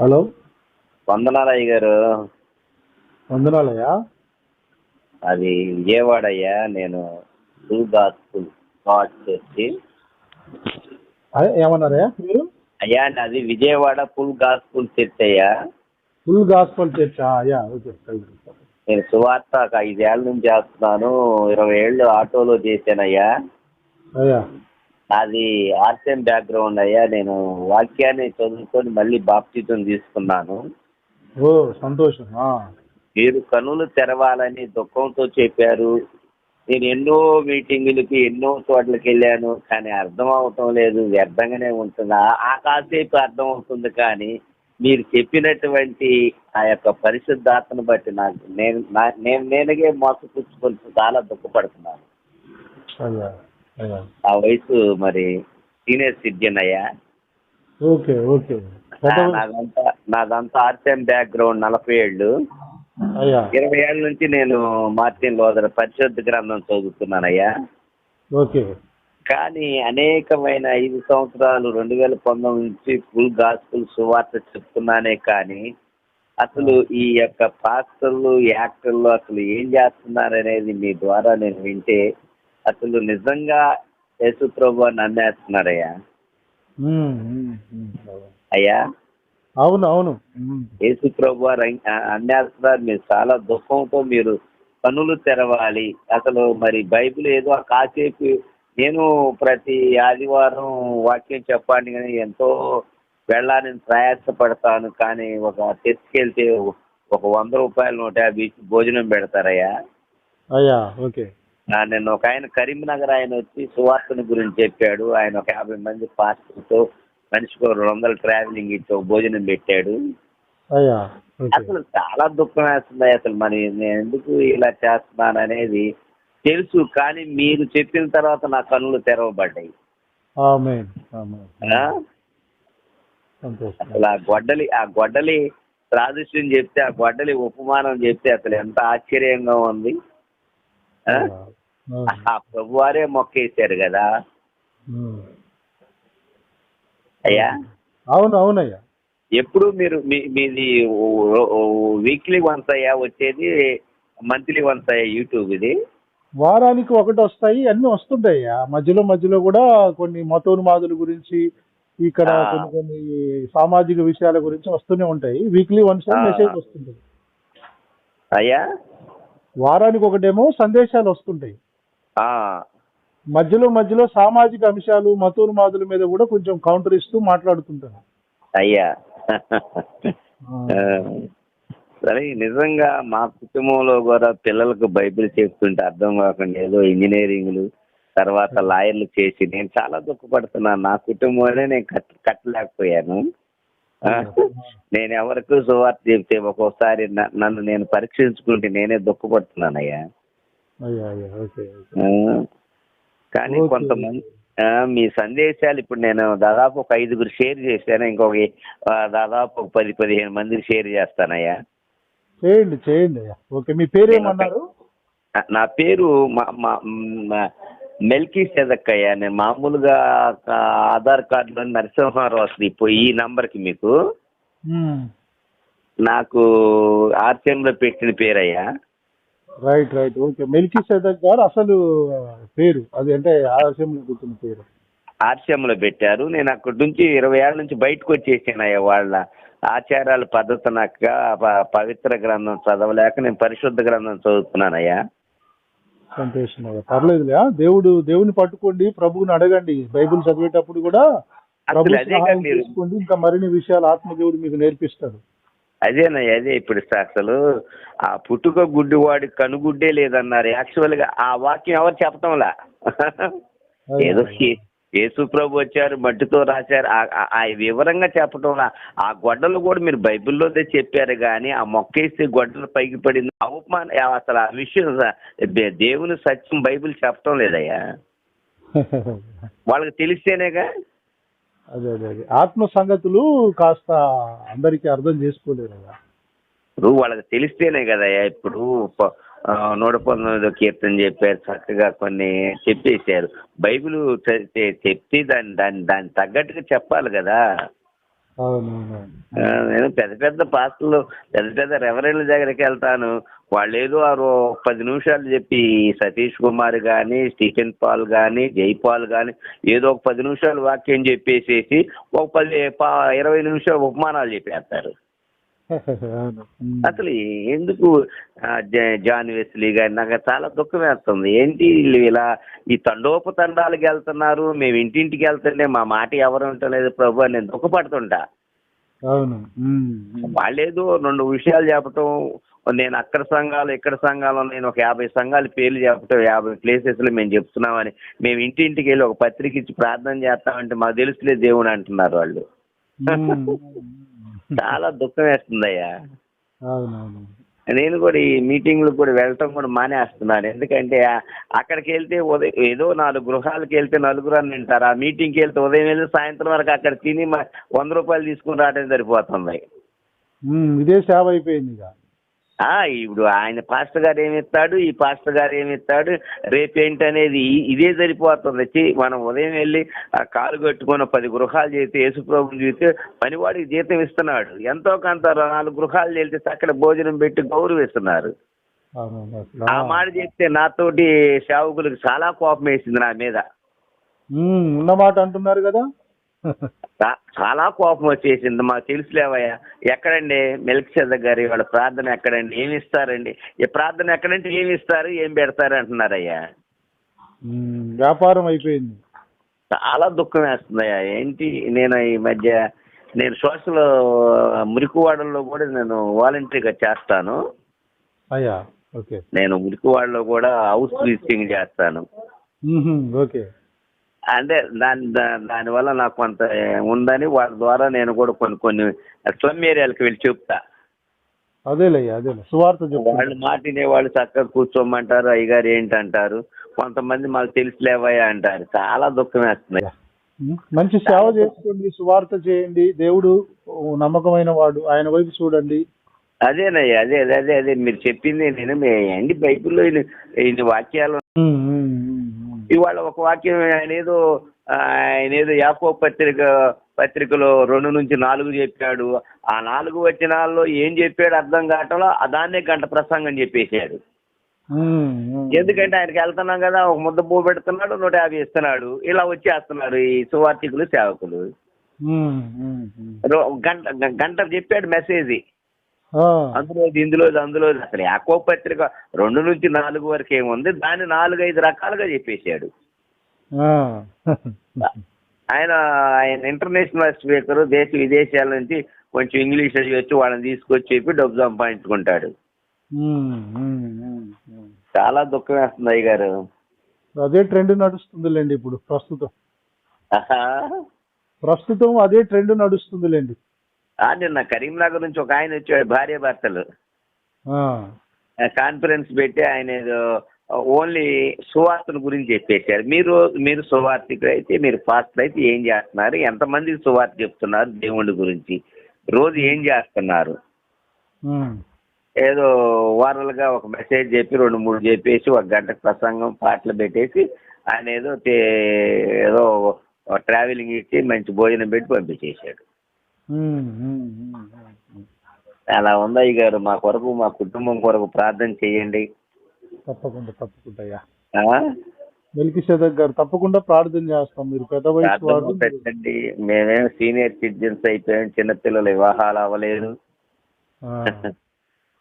Hello? వందనాలు అయ్య గారు. వందనాలయ్యా? అది విజయవాడ అయ్యా నేను గాస్పుల్ అదే ఏమన్నారయ్యా మీరు? అయ్యా అది విజయవాడ ఫుల్ గాస్పుల్ చర్చ్ అయ్యా. Full gospel church? అయ్యా ఓకే నేను సువార్త ఒక ఐదేళ్ళ నుంచి చేస్తున్నాను. ఇరవై ఏళ్ళు ఆటోలో చేశానయ్యా. అయ్యా. అది ఆర్ట్స్ బ్యాక్గ్రౌండ్ అయ్యా నేను వాక్యాన్ని చదువుకొని మళ్ళీ బాప్తిజం తీసుకున్నాను. ఓ సంతోషం. మీరు కనులు తెరవాలని దుఃఖంతో చెప్పారు. నేను ఎన్నో మీటింగులకి ఎన్నో చోట్లకి వెళ్ళాను కానీ అర్థం అవటం లేదు వ్యర్థంగానే ఉంటుంది ఆ- కాసేపు అర్థం అవుతుంది కానీ మీరు చెప్పినటువంటి ఆ యొక్క పరిశుద్ధాత్మను బట్టి నాకు నేను నేను నేనగే మోసపుచ్చుకొని చాలా దుఃఖపడుతున్నాను. ఆ. వయసు మరి సీనియర్ సిటిజన్ అయ్యా. Okay okay. నాదంతా నాదంతా ఆర్ట్స్ బ్యాక్గ్రౌండ్ నలభై ఏళ్ళు. ఇరవై ఏళ్ళ నుంచి నేను మార్టిన్ లోదర్ పరిశుద్ధ గ్రంథం చదువుతున్నానయ్యా. ఓకే. కానీ అనేకమైన ఐదు సంవత్సరాలు రెండు వేల పంతొమ్మిది నుంచి ఫుల్ గాస్పుల్ సువార్త చెప్తున్నానే కానీ అసలు ఈ యొక్క పాస్టర్లు యాక్టర్లు అసలు ఏం చేస్తున్నారు అనేది మీ ద్వారా నేను వింటే అసలు నిజంగా యేసు ప్రభు నమ్మేస్తున్నారయ్యా. అయ్యా? అవును అవును. యేసు ప్రభు అన్నేస్తున్నారు. మీరు చాలా దుఃఖంతో మీరు కన్నులు తెరవాలి. అసలు మరి బైబిల్ ఏదో ఆ కాసేపు నేను ప్రతి ఆదివారం వాక్యం చెప్పాలి కానీ ఎంతో వెళ్ళాలని ప్రయాసపడతాను. కానీ ఒక చర్చికి వెళ్తే ఒక వంద రూపాయలు నూట భోజనం పెడతారయ్యా? అయ్యా ఓకే. ఆ, నిన్న ఒక ఆయన కరీంనగర్ ఆయన వచ్చి సువార్తను గురించి చెప్పాడు. ఆయన ఒక యాభై మంది పాస్టర్తో మనిషికి రెండు వందలు ట్రావెలింగ్ ఇచ్చి ఒక భోజనం పెట్టాడు. అసలు చాలా దుఃఖం వేస్తుంది అసలు మరి నేను ఎందుకు ఇలా చేస్తున్నాను అనేది తెలుసు కానీ మీరు చెప్పిన తర్వాత నా కన్నులు తెరవబడ్డాయి. అసలు ఆ గొడ్డలి ఆ గొడ్డలి ప్రాదృశ్యం చెప్తే ఆ గొడ్డలి ఉపమానం చెప్తే అసలు ఎంత ఆశ్చర్యంగా ఉంది. ఆ? ప్రభువారే మొక్కేశారు కదా. అయ్యా? అవును అవునయ్యా. ఎప్పుడు మీరు మీ- మీది వీక్లీ వన్స్ అయ్యా వచ్చేది మంత్లీ వన్స్ అయ్యా యూట్యూబ్ ఇది? వారానికి ఒకటి వస్తాయి అన్ని వస్తుంటాయ్యా. మధ్యలో మధ్యలో కూడా కొన్ని మతోన్మాదుల గురించి ఇక్కడ. కొన్ని కొన్ని సామాజిక విషయాల గురించి వస్తూనే ఉంటాయి. Weekly once. మెసేజ్ వస్తుంటుంది అయ్యా? వారానికి ఒకటేమో సందేశాలు వస్తుంటాయి. మధ్యలో మధ్యలో సామాజిక అంశాలు మతోన్మాదుల మీద కూడా కొంచెం కౌంటర్ ఇస్తూ మాట్లాడుతుంటాను అయ్యా. సరే నిజంగా మా కుటుంబంలో కూడా పిల్లలకు బైబిల్ చెప్తుంటే అర్థం కాకుండా ఏదో ఇంజనీరింగ్లు తర్వాత లాయర్లు చేసి నేను చాలా దుఃఖపడుతున్నాను. నా కుటుంబంలోనే నేను కట్ కట్టలేకపోయాను. నేను ఎవరికి సువార్త చెప్తే ఒక్కోసారి నన్ను నేను పరీక్షించుకుంటే నేనే దుఃఖపడుతున్నానయ్యా. కానీ. కొంతమంది మీ సందేశాలు ఇప్పుడు నేను దాదాపు ఒక ఐదుగురు షేర్ చేశాను ఇంకొక దాదాపు ఒక పది పదిహేను మందికి షేర్ చేస్తానయ్యా. చేయండి చేయండి అయ్యా. ఓకే మీ పేరు ఏమన్నారు? నా- పేరు మా- మా- మా- మెల్కీ సెదక్కయ్య. నేను మామూలుగా ఆధార్ కార్డులో నరసింహారావు వస్తుంది ఇప్పుడు ఈ నంబర్కి మీకు. నాకు ఆర్చంలో పెట్టిన పేరయ్యా. Right right okay Melchizedek గారు అసలు పేరు అది అంటే ఆలస్యంలో కూర్చున్న పేరు. ఆర్సీఎంలో పెట్టారు. నేను అక్కడి నుంచి ఇరవై ఏళ్ళ నుంచి బయటకు వచ్చేసానయ్యా వాళ్ళ ఆచారాల పద్ధతి నాకు పవిత్ర గ్రంథం చదవలేక నేను పరిశుద్ధ గ్రంథం చదువుతున్నానయ్యా సంతోషం అయ్యా. పర్లేదులే దేవుడు దేవుని పట్టుకోండి ప్రభువుని అడగండి. బైబిల్ చదివేటప్పుడు కూడా ప్రభు ఇంకా మరిన్ని విషయాలు ఆత్మదేవుడు మీకు నేర్పిస్తాడు. అదేనయ్య అదే ఇప్పుడు అసలు ఆ పుట్టుక గుడ్డివాడి కనుగుడ్డే లేదన్నారు. యాక్చువల్గా ఆ వాక్యం ఎవరు చెప్పటంలా? ఏదో యేసు ప్రభు వచ్చారు మట్టితో రాశారు. ఆ- వివరంగా చెప్పటంలా. ఆ గొడ్డలు కూడా మీరు బైబిల్లోనే చెప్పారు కానీ ఆ మొక్క వేస్తే గొడ్డలు పైకి పడింది అవమానం అసలు ఆ విషయం దేవుని సత్యం బైబిల్ చెప్పటం లేదయ్యా. వాళ్ళకి తెలిస్తేనేగా? అదే అదే అదే. ఆత్మ సంగతులు కాస్త అందరికీ అర్థం చేసుకోలేరు కదా. ఇప్పుడు వాళ్ళకి తెలిస్తేనే కదయ్యా ఇప్పుడు నూట పంతొమ్మిదో కీర్తన చెప్పారు చక్కగా కొన్ని చెప్పేశారు. బైబిల్ చ- చెప్తే దాన్ని దాన్ని దాన్ని తగ్గట్టుగా చెప్పాలి కదా. నేను పెద్ద పెద్ద పాస్టర్లు పెద్ద పెద్ద రెవరెండ్ల దగ్గరికి వెళ్తాను. వాళ్ళు ఏదో ఆ రో- పది నిమిషాలు చెప్పి సతీష్ కుమార్ కానీ స్టీఫెన్ పాల్ కానీ జైపాల్ కానీ ఏదో ఒక పది నిమిషాలు వాక్యం చెప్పేసేసి ఒక పది పా- ఇరవై నిమిషాలు ఉపమానాలు చెప్పేస్తారు. అసలు ఎందుకు జాన్ వెస్లీ గారి నాకు చాలా దుఃఖం వేస్తుంది. ఏంటి వీళ్ళు ఇలా ఈ తండోపతండాలకు వెళ్తున్నారు మేము ఇంటింటికి వెళ్తుంటే మా మాట ఎవరు ఉంటలేదు ప్రభు అని నేను దుఃఖపడుతుంటా. అవును. వాళ్ళేదో రెండు విషయాలు చెప్పటం నేను అక్కడ సంఘాలు ఇక్కడ సంఘాలు నేను ఒక యాభై సంఘాల పేర్లు చెప్పటం యాభై ప్లేసెస్లో మేము చెప్తున్నామని మేము ఇంటింటికి వెళ్ళి ఒక పత్రిక ఇచ్చి ప్రార్థన చేస్తామంటే మాకు తెలుసులే దేవుడు అంటున్నారు వాళ్ళు. చాలా దుఃఖం వేస్తుందయ్యా. అవునవును. నేను కూడా ఈ మీటింగ్లకు కూడా వెళ్ళటం కూడా మానేస్తున్నాను. ఎందుకంటే అక్కడికి వెళ్తే ఉదయం ఏదో నాలుగు గృహాలకు వెళ్తే నలుగురు అని వింటారు. ఆ మీటింగ్కి వెళ్తే ఉదయం వెళ్ళి సాయంత్రం వరకు అక్కడ తిని వంద రూపాయలు తీసుకుని రావడం సరిపోతుంది. ఇదే సేవ అయిపోయింది ఇక. ఇప్పుడు ఆయన పాస్టర్ గారు ఏమి ఇస్తాడు? ఈ పాస్టర్ గారు ఏమి ఇస్తాడు? రేపేంటి అనేది ఇదే సరిపోతుంది. మనం ఉదయం వెళ్ళి ఆ కాలు కట్టుకొని పది గృహాలు చేస్తే యేసుప్రభుని చూస్తే పనివాడికి జీతం ఇస్తున్నాడు. ఎంతో కొంత నాలుగు గృహాలు చేస్తే అక్కడ భోజనం పెట్టి గౌరవిస్తున్నారు. ఆ మాట చెప్తే నాతోటి సేవకులకు చాలా కోపం వేసింది నా మీద. ఉమ్, ఉన్న మాట అంటున్నారు కదా? చాలా కోపం వచ్చేసింది. మాకు తెలుసులేవయ్యా. ఎక్కడండి? మిల్క్ చదక్ గారి వాళ్ళ ప్రార్థన ఎక్కడండి? ఏమి ఇస్తారండి? ఈ ప్రార్థన ఎక్కడంటే ఏమి ఇస్తారు? ఏం పెడతారు అంటున్నారయ్యా. వ్యాపారం అయిపోయింది. చాలా దుఃఖం వేస్తుందయ్యా. ఏంటి? నేను ఈ మధ్య నేను సోషల్ మురికివాడల్లో కూడా నేను వాలంటరీగా చేస్తాను. అయ్యా ఓకే. నేను మురికివాడలో కూడా హౌస్ విజిటింగ్ చేస్తాను. ఓకే. అంటే దాని దా- దానివల్ల నాకు కొంత ఉందని వాళ్ళ ద్వారా నేను కూడా కొన్ని కొన్ని స్లమ్ ఏరియాలకు వెళ్ళి చెప్తా. అదేలయ్యా అదేలే. సువార్త వాళ్ళు మాటినే వాళ్ళు చక్కగా కూర్చోమంటారు అయ్యగారు ఏంటంటారు? కొంతమంది మాకు తెలిసిలేవయ్యా అంటారు. చాలా దుఃఖం వేస్తుంది. మంచి సేవ చేసుకోండి సువార్త చేయండి. దేవుడు నమ్మకమైన వాడు. ఆయన వైపు చూడండి. అదేనయ్యా అదే అదే అదే అదే. మీరు చెప్పింది నేను ఏంటి బైబిల్లో ఇన్ని వాక్యాలు. ఇవాళ ఒక వాక్యం ఆయన ఏదో ఆయన ఏదో యాకో పత్రిక పత్రికలో రెండు నుంచి నాలుగు చెప్పాడు. ఆ నాలుగు వచనాల్లో ఏం చెప్పాడు అర్థం కావటంలో దాన్నే గంట ప్రసంగం చెప్పేశాడు. ఎందుకంటే ఆయనకి వెళ్తున్నాం కదా ఒక ముద్ద పువ్వు పెడుతున్నాడు నూట యాభై ఇస్తున్నాడు. ఇలా వచ్చేస్తున్నారు ఈ సువార్థికులు సేవకులు. గంట గంట చెప్పాడు మెసేజ్. అందులో ఇందులో అందులో అసలు యాకో పత్రిక రెండు నుంచి నాలుగు వరకు ఏముంది? దాన్ని నాలుగు ఐదు రకాలుగా చెప్పేశాడు. ఆయన ఆయన ఇంటర్నేషనల్ స్పీకర్ దేశ విదేశాల నుంచి కొంచెం ఇంగ్లీష్ అది వచ్చి వాళ్ళని తీసుకొచ్చి చెప్పి డబ్బు సంపాదించుకుంటాడు. చాలా దుఃఖం వేస్తుంది అయ్య గారు అదే ట్రెండ్ నడుస్తుందిలేండి ఇప్పుడు ప్రస్తుతం. ప్రస్తుతం అదే ట్రెండ్ నడుస్తుందిలేండి. నిన్న కరీంనగర్ నుంచి ఒక ఆయన వచ్చాడు భార్య భర్తలు. కాన్ఫరెన్స్ పెట్టి ఆయన ఏదో ఓన్లీ సువార్తల గురించి చెప్పేశారు. మీరు మీరు సువార్తికులు అయితే మీరు ఫాస్టర్ అయితే ఏం చేస్తున్నారు? ఎంతమందికి సువార్త చెప్తున్నారు దేవుడి గురించి? రోజు ఏం చేస్తున్నారు? ఏదో వారాలుగా ఒక మెసేజ్ చెప్పి రెండు మూడు చెప్పేసి ఒక గంట ప్రసంగం పాటలు పెట్టేసి ఆయన ఏదో ఏదో ట్రావెలింగ్ ఇచ్చి మంచి భోజనం పెట్టి పంపించేశాడు. అలా ఉందయ్య గారు మా కొరకు మా కుటుంబం కొరకు ప్రార్థన చేయండి తప్పకుండా తప్పకుండా అయ్యా. గారు తప్పకుండా ప్రార్థన చేస్తాం. మీరు పెద్ద వయసు పెట్టండి. మేమేం సీనియర్ సిటిజన్స్ అయిపోయాం చిన్నపిల్లల వివాహాలు అవ్వలేదు.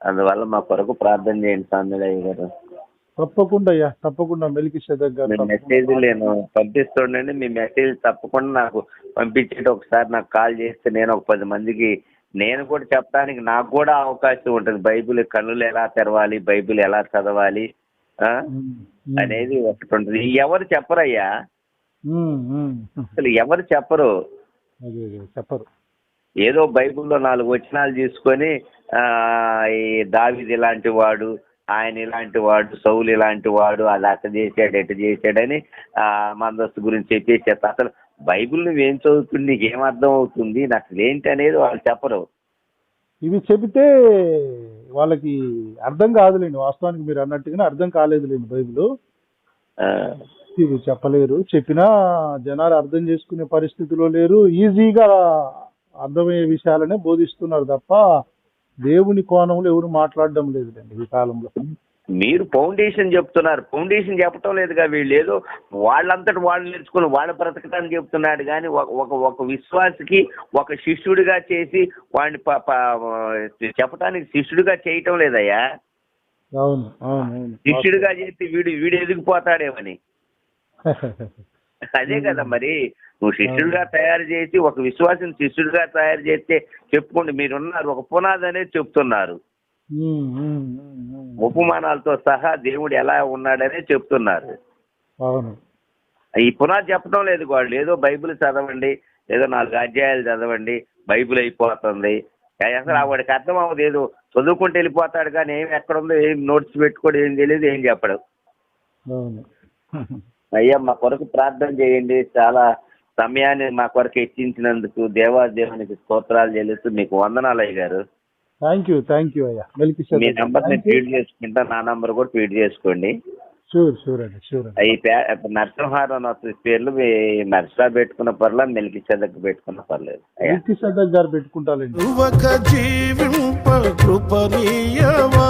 అందువల్ల మా కొరకు ప్రార్థన చేయండి స్వామిలయ్య గారు తప్పకుండా అయ్యా తప్పకుండా మెలికి సేదక్ గారు మెసేజ్ నేను పంపిస్తుండండి మీ మెసేజ్ తప్పకుండా నాకు పంపించేటి ఒకసారి నాకు కాల్ చేస్తే నేను ఒక పది మందికి నేను కూడా చెప్పడానికి నాకు కూడా అవకాశం ఉంటుంది. బైబిల్ కన్నులు ఎలా తెరవాలి బైబిల్ ఎలా చదవాలి అనేది ఒకటి ఉంటుంది. ఎవరు చెప్పరయ్యా. అసలు ఎవరు చెప్పరు? చెప్పరు. ఏదో బైబిల్లో నాలుగు వచనాలు తీసుకొని ఆ, ఈ దావిది ఇలాంటి వాడు ఆయన ఇలాంటి వాడు సౌలు ఇలాంటి వాడు అది అట్ట చేశాడు ఎట్ట చేశాడని ఆ మందస్తు గురించి చెప్పేసేస్తా అసలు బైబిల్ నువ్వేం చదువుతుంది నీకు ఏం అర్థం అవుతుంది నాకు ఏంటి అనేది వాళ్ళు చెప్పరు. ఇవి చెబితే వాళ్ళకి అర్థం కాదులేండి వాస్తవానికి మీరు అన్నట్టుగానే అర్థం కాలేదులేండి బైబిల్. ఇవి చెప్పలేరు. చెప్పినా జనాలు అర్థం చేసుకునే పరిస్థితిలో లేరు. ఈజీగా అర్థమయ్యే విషయాలనే బోధిస్తున్నారు తప్ప దేవుని కోణంలో ఎవరు మాట్లాడడం లేదులేండి ఈ కాలంలో. మీరు ఫౌండేషన్ చెప్తున్నారు. ఫౌండేషన్ చెప్పటం లేదుగా వీళ్ళు ఏదో వాళ్ళంతటి వాళ్ళు నేర్చుకుని వాళ్ళ బ్రతకటానికి చెప్తున్నాడు కానీ ఒక- ఒక విశ్వాసికి ఒక శిష్యుడిగా చేసి వాడిని చెప్పటానికి శిష్యుడిగా చేయటం లేదయ్యా. శిష్యుడిగా చేస్తే వీడు వీడు ఎదిగిపోతాడేమని. అదే కదా మరి. నువ్వు శిష్యుడిగా తయారు చేసి ఒక విశ్వాసం శిష్యుడిగా తయారు చేస్తే చెప్పుకోండి. మీరున్నారు ఒక పునాది అనేది చెప్తున్నారు. ఉపమానాలతో సహా దేవుడు ఎలా ఉన్నాడనే చెప్తున్నారు. అవును. ఈ పునాది చెప్పడం లేదు వాళ్ళు. ఏదో బైబిల్ చదవండి ఏదో నాలుగు అధ్యాయాలు చదవండి బైబిల్ అయిపోతుంది. అసలు ఆ వాడికి అర్థం అవ్వదు. ఏదో చదువుకుంటూ వెళ్ళిపోతాడు కానీ ఏం ఎక్కడ ఉందో ఏం నోట్స్ పెట్టుకోడు ఏం తెలియదు ఏం చెప్పడు. అయ్యా మా కొరకు ప్రార్థన చేయండి. చాలా సమయాన్ని మా కొరకు హెచ్చించినందుకు దేవా దేవునికి స్తోత్రాలు చెల్లిస్తూ మీకు వందనాలు అయ్య గారు థ్యాంక్ యూ థ్యాంక్ యూ అయ్యా. మెలికి మీ నంబర్ నేను ఫీడ్ చేసుకుంటా నా నంబర్ కూడా ఫీడ్ చేసుకోండి. షూర్ షూర్ అండి షూర్ అండి. ఈ నరసింహారావు అసలు పేర్లు మీ నర్సరా పెట్టుకున్న పర్లేదు మెలికి చెదకు పెట్టుకున్న పర్లేదు. అయ్యా. మెలికి సదక్ గారు పెట్టుకుంటాలండి యువక జీవింప కృపనీయవా?